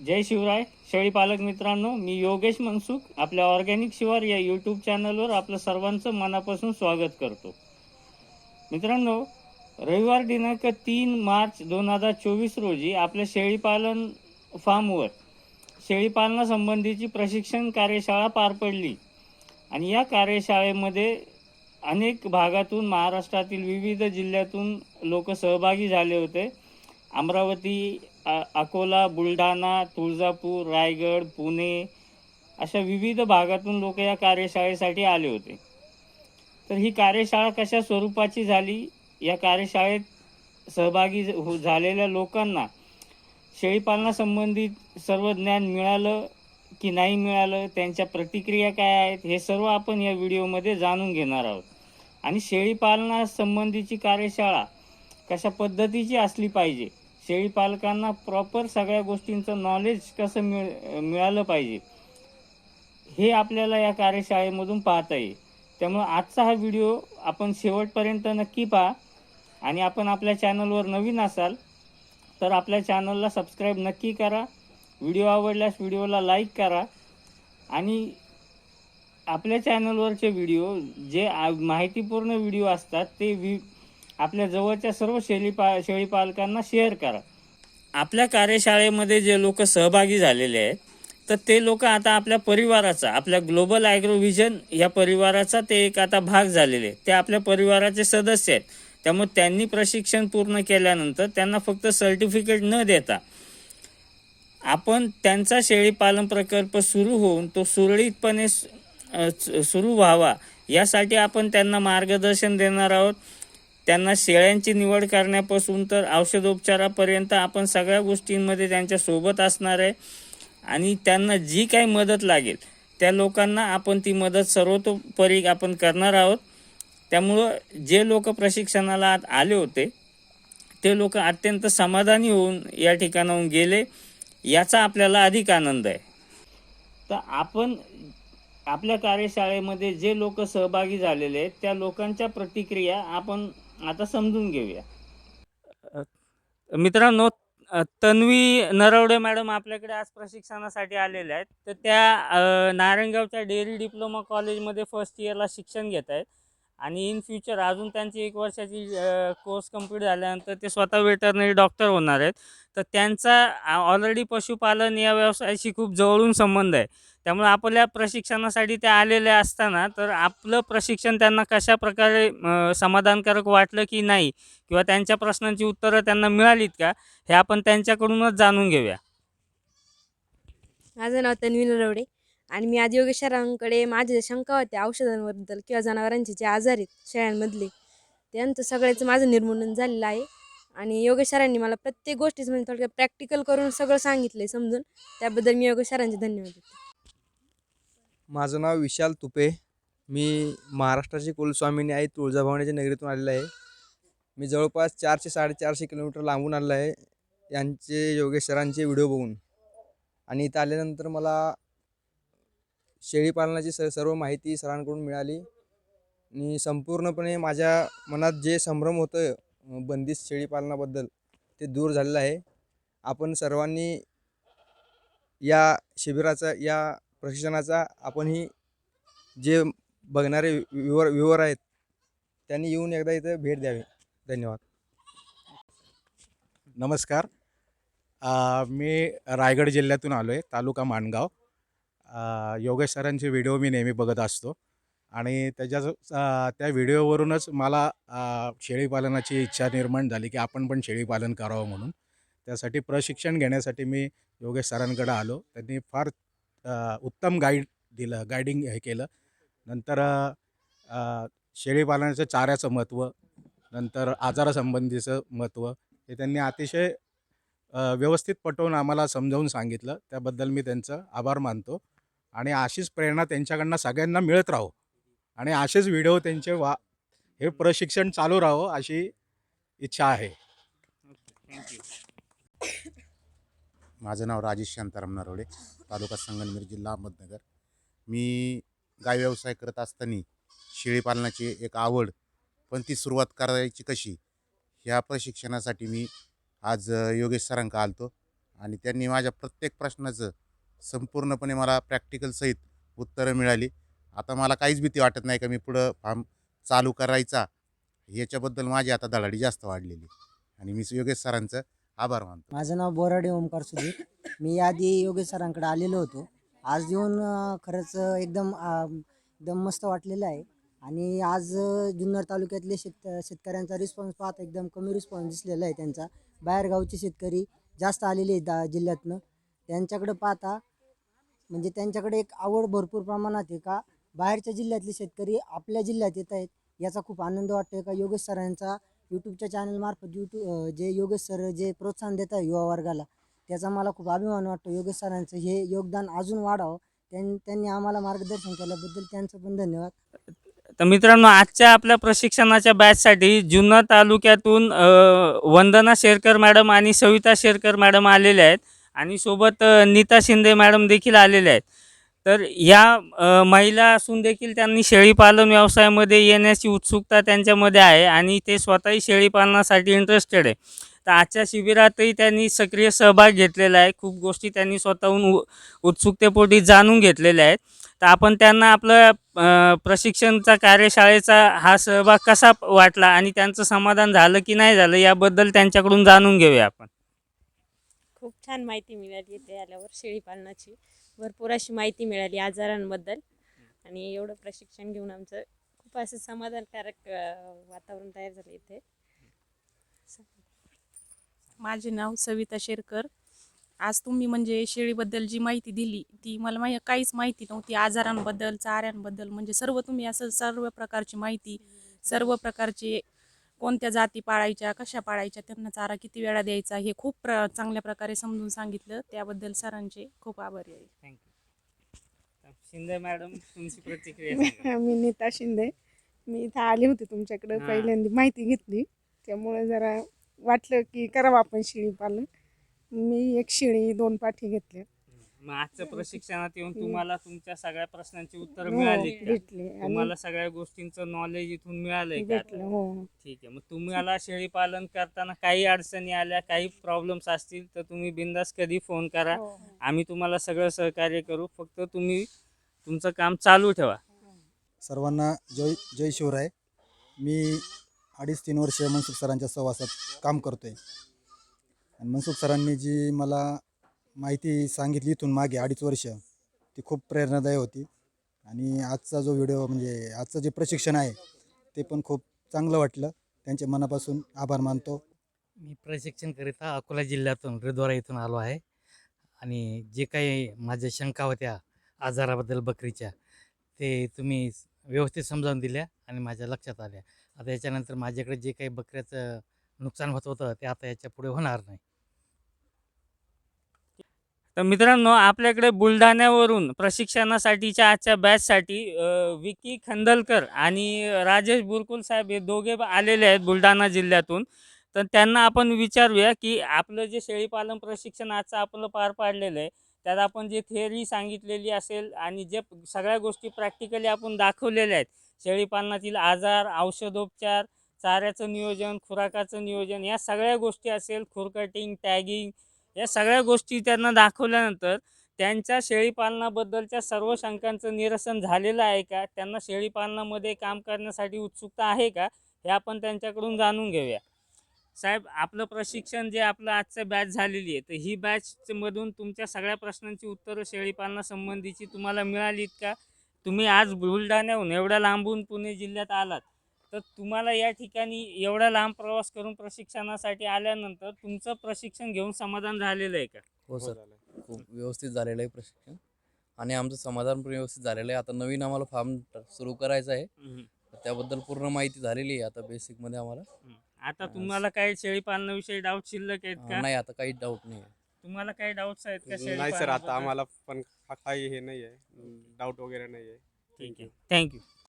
जय शिवराय. शेळी पालक मित्रांनो मी योगेश मनसुख आपल्या ऑर्गॅनिक शिवार या यूट्यूब चॅनलवर आपलं सर्वांचं मनापासून स्वागत करतो. मित्रांनो रविवार दिनांक तीन मार्च दोन हजार चोवीस रोजी आपल्या शेळीपालन फार्मवर शेळीपालनासंबंधीची प्रशिक्षण कार्यशाळा पार पडली. आणि या कार्यशाळेमध्ये अनेक भागातून महाराष्ट्रातील विविध जिल्ह्यातून लोक सहभागी झाले होते. अमरावती अकोला बुलढाणा तुळजापूर रायगड पुणे अशा विविध भागातून लोक या कार्यशाळेसाठी आले होते. तर ही कार्यशाळा कशा स्वरूपाची झाली? या कार्यशाळेत सहभागी हो- झालेल्या लोकांना शेळीपालनासंबंधित सर्व ज्ञान मिळालं की नाही मिळालं? त्यांच्या प्रतिक्रिया काय आहेत? हे सर्व आपण या व्हिडिओमध्ये जाणून घेणार आहोत. आणि शेळीपालनासंबंधीची कार्यशाळा कशा पद्धतीची असली पाहिजे? शेळीपालकांना प्रॉपर सगळ्या गोष्टींचं नॉलेज कसं मिळ मिळालं पाहिजे. हे आपल्याला या कार्यशाळेमधून पाहता येईल. त्यामुळं आजचा हा व्हिडिओ आपण शेवटपर्यंत नक्की पहा. आणि आपण आपल्या चॅनलवर नवीन असाल तर आपल्या चॅनलला सबस्क्राईब नक्की करा. व्हिडिओ आवडल्यास व्हिडिओला लाईक करा. आणि आपल्या चॅनलवरचे व्हिडिओ जे माहितीपूर्ण व्हिडिओ असतात ते वि आपल्या जवळच्या सर्व शेळी पा शेळीपालकांना शेअर करा. आपल्या कार्यशाळेमध्ये जे लोक सहभागी झालेले आहेत तर ते लोक आता आपल्या परिवाराचा आपल्या ग्लोबल ॲग्रोव्हिजन या परिवाराचा ते एक आता भाग झालेले ते आपल्या परिवाराचे सदस्य आहेत. त्यामुळे त्यांनी प्रशिक्षण पूर्ण केल्यानंतर त्यांना फक्त सर्टिफिकेट न देता आपण त्यांचा शेळीपालन प्रकल्प सुरू होऊन तो सुरळीतपणे सुरू व्हावा. यासाठी आपण त्यांना मार्गदर्शन देणार आहोत. त्यांना शेळ्यांची निवड करण्यापासून तर औषधोपचारापर्यंत आपण सगळ्या गोष्टींमध्ये त्यांच्यासोबत असणार आहे. आणि त्यांना जी काही मदत लागेल त्या लोकांना आपण ती मदत सर्वतोपरी आपण करणार आहोत. त्यामुळं जे लोक प्रशिक्षणाला आत आले होते ते लोक अत्यंत समाधानी होऊन या ठिकाणाहून गेले. याचा आपल्याला अधिक आनंद आहे. तर आपण आपल्या कार्यशाळेमध्ये जे लोक सहभागी झालेले आहेत त्या लोकांच्या प्रतिक्रिया आपण आता समजून घेऊया. मित्रांनो तन्वी नरवडे मॅडम आपल्याकडे आज प्रशिक्षणासाठी आलेल्या आहेत. तर त्या नारायणगावच्या डेअरी डिप्लोमा कॉलेजमध्ये फर्स्ट इयरला शिक्षण घेत आहेत. आणि इन फ्युचर अजून त्यांची एक वर्षाची कोर्स कंप्लीट झाल्यानंतर ते स्वतः वेटरनरी डॉक्टर होणार आहेत. तर त्यांचा ऑलरेडी पशुपालन या व्यवसायाशी खूप जवळून संबंध आहे. त्यामुळे आपल्या प्रशिक्षणासाठी ते आलेले असताना तर आपलं प्रशिक्षण त्यांना कशा प्रकारे समाधानकारक वाटलं की नाही किंवा त्यांच्या प्रश्नांची उत्तरं त्यांना मिळालीत का हे आपण त्यांच्याकडूनच जाणून घेऊया. माझं नाव तन्वी नरवडे आणि मी आज योगेश सरांकडे शंका होत्या औषधांबद्दल किंवा जनावरांचे जे आजार आहेत शेळ्यांमधले त्यांचं सगळ्याचं माझं निर्मूलन झालेलं आहे. आणि योगेश सरांनी मला प्रत्येक गोष्टीचं म्हणजे थोडक्यात प्रॅक्टिकल करून सगळं सांगितलं आहे समजून. त्याबद्दल मी योगेश सरांचे धन्यवाद देते. माझं नाव विशाल तुपे. मी महाराष्ट्राची कुलस्वामिनी आई तुळजाभवानीच्या नगरीतून आलेलं आहे. मी जवळपास चारशे साडेचारशे किलोमीटर लांबून आलेलं आहे. यांचे योगेश्वरांचे व्हिडिओ बघून. आणि इथं आल्यानंतर मला शेळीपालनाची स सर्व माहिती सरांकडून मिळाली आणि संपूर्णपणे माझ्या मनात जे संभ्रम होतं बंदिस्त शेळीपालनाबद्दल ते दूर झालेलं आहे आपण सर्वांनी या शिबिराचा या प्रशिक्षणाचा आपणही जे बघणारे व्ह्युअर व्ह्युअर आहेत त्यांनी येऊन एकदा इथं भेट द्यावी धन्यवाद नमस्कार आ, मी रायगड जिल्ह्यातून आलो आहे तालुका माणगाव योगेश सरांचे व्हिडिओ मी नेहमी बघत असतो. आणि त्याच्या त्या व्हिडिओवरूनच मला शेळीपालनाची इच्छा निर्माण झाली की आपण पण शेळीपालन करावं म्हणून. त्यासाठी प्रशिक्षण घेण्यासाठी मी योगेश सरांकडे आलो. त्यांनी फार उत्तम गाईड दिलं गायडिंग हे केलं. नंतर शेळीपालनाचं चाऱ्याचं महत्त्व नंतर आजारासंबंधीचं महत्त्व हे त्यांनी अतिशय व्यवस्थित पटवून आम्हाला समजावून सांगितलं. त्याबद्दल मी त्यांचं आभार मानतो. आणि अशीच प्रेरणा त्यांच्याकडनं सगळ्यांना मिळत राहो. आणि असेच व्हिडिओ त्यांचे वा हे प्रशिक्षण चालू राहो अशी इच्छा आहे. माझं नाव राजेश शांताराम नरवडे तालुका संगमनेर जिल्हा अहमदनगर. मी गाय व्यवसाय करत असताना शेळीपालनाची एक आवड पण ती सुरुवात करायची कशी ह्या प्रशिक्षणासाठी मी आज योगेश सरांका आलतो. आणि त्यांनी माझ्या प्रत्येक प्रश्नाचं संपूर्णपणे मला प्रॅक्टिकलसहित उत्तरं मिळाली. आता मला काहीच भीती वाटत नाही का मी पुढं फार्म चालू करायचा. याच्याबद्दल माझी आता धडाडी जास्त वाढलेली. आणि मी योगेश सरांचं आभार मानतो. माझं नाव बोराडे ओमकार सुधीर मी आधी योगेश सरांकडे आलेलो होतो. आज येऊन खरंच एकदम एकदम मस्त वाटलेलं आहे. आणि आज जुन्नर तालुक्यातले शेत शेतकऱ्यांचा रिस्पॉन्स पाहता एकदम कमी रिस्पॉन्स दिसलेला आहे त्यांचा. बाहेरगावचे शेतकरी जास्त आलेले आहेत दा जिल्ह्यातनं. त्यांच्याकडं पाहता म्हणजे त्यांच्याकडे एक आवड भरपूर प्रमाणात आहे का? बाहेरच्या जिल्ह्यातले शेतकरी आपल्या जिल्ह्यात येत आहेत याचा खूप आनंद वाटतो का? योगेश सरांचा यूट्यूबच्या चॅनलमार्फत यूट्यूब जे योगेश सर जे प्रोत्साहन देत आहे युवा वर्गाला त्याचा मला खूप अभिमान वाटतो. योगेश सरांचं हे योगदान अजून वाढावं. त्यां त्यांनी आम्हाला मार्गदर्शन केल्याबद्दल त्यांचं पण धन्यवाद. तर मित्रांनो आजच्या आपल्या प्रशिक्षणाच्या बॅचसाठी जुन्नर तालुक्यातून वंदना शेरकर मॅडम आणि सविता शेरकर मॅडम आलेल्या आहेत. आणि सोबत नीता शिंदे मॅडम देखील आलेल्या आहेत. तर या महिला असून देखील त्यांनी शेळीपालन व्यवसायामध्ये येण्याची उत्सुकता त्यांच्यामध्ये आहे आणि ते स्वतःही शेळीपालनासाठी इंटरेस्टेड आहे. तर आजच्या शिबिरातही त्यांनी सक्रिय सहभाग घेतलेला आहे. खूप गोष्टी त्यांनी स्वतःहून उ- उत्सुकतेपोटी जाणून घेतलेल्या आहेत. तर आपण त्यांना आपलं प्रशिक्षणचा कार्यशाळेचा हा सहभाग कसा वाटला आणि त्यांचं समाधान झालं की नाही झालं याबद्दल त्यांच्याकडून जाणून घेऊया आपण. खूप छान माहिती मिळाली इथे आल्यावर शेळीपालनाची भरपूर अशी माहिती मिळाली आजारांबद्दल. आणि एवढं प्रशिक्षण घेऊन आमचं खूप असं समाधानकारक अं, वातावरण तयार झालं इथे. माझे नाव सविता शेरकर. आज तुम्ही म्हणजे शेळीबद्दल जी माहिती दिली ती मला माहि काहीच माहिती नव्हती. आजारांबद्दल चाऱ्यांबद्दल म्हणजे सर्व तुम्ही असं सर्व प्रकारची माहिती सर्व प्रकारचे कोणत्या जाती पाळायच्या कशा पाळायच्या त्यांना चारा किती वेळा द्यायचा हे खूप प्र चांगल्या प्रकारे समजून सांगितलं. त्याबद्दल सरांचे खूप आभारी आहे. थँक्यू शिंदे मॅडम तुमची प्रतिक्रिया. मी नीता शिंदे. मी इथं आले होते तुमच्याकडे हा. पहिल्यांदा माहिती घेतली. त्यामुळे जरा वाटलं की करावं आपण शेळी पालन. मी एक शेळी दोन पाठी घेतल्या. मग आजच्या प्रशिक्षणात येऊन तुम्हाला तुमच्या सगळ्या प्रश्नांची उत्तर हो, मिळाली का? भेटली. आणि तुम्हाला सगळ्या गोष्टींचं नॉलेज इथून मिळालंय का भेटलं हो. ठीक आहे मग तुम्हाला शेळी पालन करताना काही अडचणी आल्या काही प्रॉब्लेम्स असतील तर तुम्ही बिंदास कधी फोन करा. हो. आम्ही तुम्हाला सगळं सहकार्य करू. फक्त तुम्ही तुमचं काम चालू ठेवा. सर्वांना जय जय शिवराय. मी अडीच तीन वर्ष मनसुख सरांच्या सहवासात काम करतो आहे आणि मनसुख सरांनी जी मला माहिती सांगितली इथून मागे अडीच वर्ष. ती खूप प्रेरणादायी होती. आणि आजचा जो व्हिडिओ म्हणजे आजचं जे प्रशिक्षण आहे ते पण खूप चांगलं वाटलं. त्यांच्या मनापासून आभार मानतो. मी प्रशिक्षणकरिता अकोला जिल्ह्यातून रिद्वारा इथून आलो आहे. आणि जे काही माझ्या शंका होत्या आजाराबद्दल बकरीच्या ते तुम्ही व्यवस्थित समजावून दिल्या आणि माझ्या लक्षात आल्या. आता याच्यानंतर माझ्याकडे जे काही बकऱ्याचं नुकसान होत होतं ते आता याच्यापुढे होणार नाही. तर मित्रांनो आपल्याकडे बुलढाण्यावरून प्रशिक्षणासाठीच्या आजच्या बॅचसाठी विकी खंदलकर आणि राजेश बुरकुल साहेब हे दोघे आलेले आहेत बुलढाणा जिल्ह्यातून. तर त्यांना आपण विचारूया की आपलं जे शेळीपालन प्रशिक्षण आजचं आपलं पार पाडलेलं आहे त्यात आपण जे थिअरी सांगितलेली असेल आणि जे सगळ्या गोष्टी प्रॅक्टिकली आपण दाखवलेल्या आहेत शेळीपालनातील आजार औषधोपचार चाऱ्याचं नियोजन खुराकाचं नियोजन या सगळ्या गोष्टी असेल खुरकटिंग टॅगिंग या सगळ्या गोष्टी त्यांना दाखवल्यानंतर त्यांच्या शेळीपालनाबद्दलच्या सर्व शंकांचं निरसन झालेलं आहे का? त्यांना शेळीपालनामध्ये काम करण्यासाठी उत्सुकता आहे का? हे आपण त्यांच्याकडून जाणून घेऊया. साहेब आपलं प्रशिक्षण जे आपलं आजचं बॅच झालेली आहे तर ही बॅचमधून तुमच्या सगळ्या प्रश्नांची उत्तरं शेळीपालनासंबंधीची तुम्हाला मिळालीत का? तुम्ही आज बुलढाण्याहून एवढ्या लांबून पुणे जिल्ह्यात आलात. तर तुम्हाला या ठिकाणी एवढा लांब प्रवास करून प्रशिक्षणासाठी आल्यानंतर तुमचं प्रशिक्षण घेऊन समाधान झालेलं आहे का? हो सर. खूप व्यवस्थित झालेलं आहे प्रशिक्षण. आणि आमचं समाधान पण व्यवस्थित झालेलं आहे. आता नवीन आम्हाला फार्म सुरू करायचं आहे. तर त्याबद्दल पूर्ण माहिती झालेली आहे आता बेसिकमध्ये आम्हाला. आता तुम्हाला काही शेळीपालनाविषयी डाऊट शिल्लक आहेत का? नाही आता काही डाऊट नाही आहे. तुम्हाला काही डाऊट्स आहेत का नाही सर? आता आम्हाला पण हा- काही हे नाही आहे. डाऊट वगैरे नाही आहे. ठीक आहे. थँक्यू